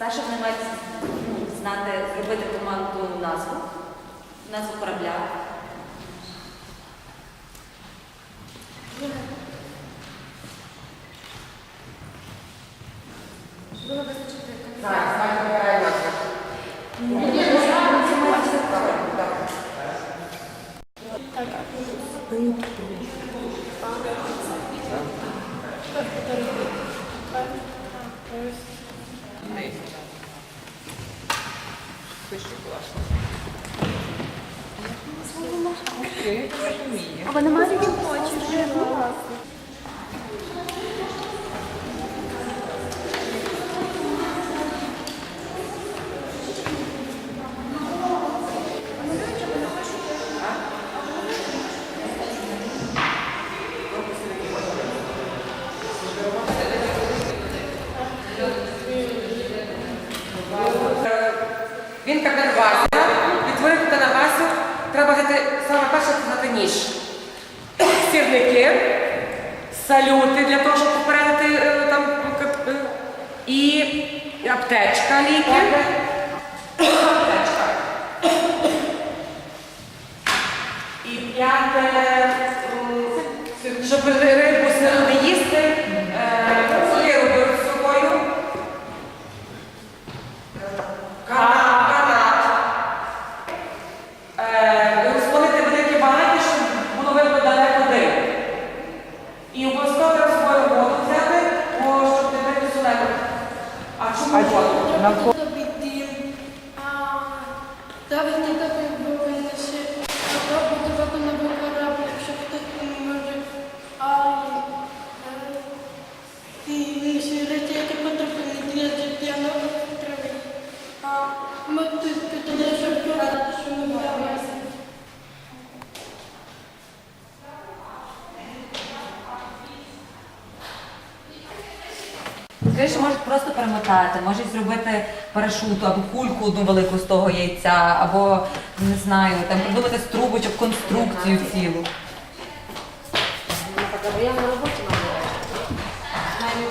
Спершу вони мають ну, знати, зробити командну назву, назву корабля. Так, так, вибирай назву. А вони мають хочеш. Він Вася. Відтворити Васю. треба взяти саме перше взяти ніж. Сірники, салюти для того, щоб попередити е, там е, і аптечка ліки. Аптечка. І п'яте, щоб Тобі дім, а ставити тебе повинна ще робити виконати корабль, якщо хтось не може. А інші речі, які потрібні для життя острові. А ми тут порадити, що ми вдалося. Криші можуть просто перемотати, можуть зробити парашут або кульку одну велику з того яйця, або не знаю, там придумати з трубочок конструкцію цілу. Я на роботі маю. Маю.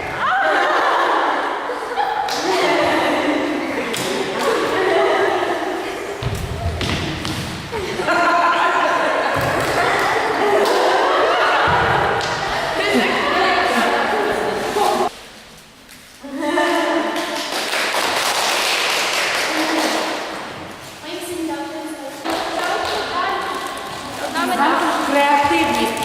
pré-previsto.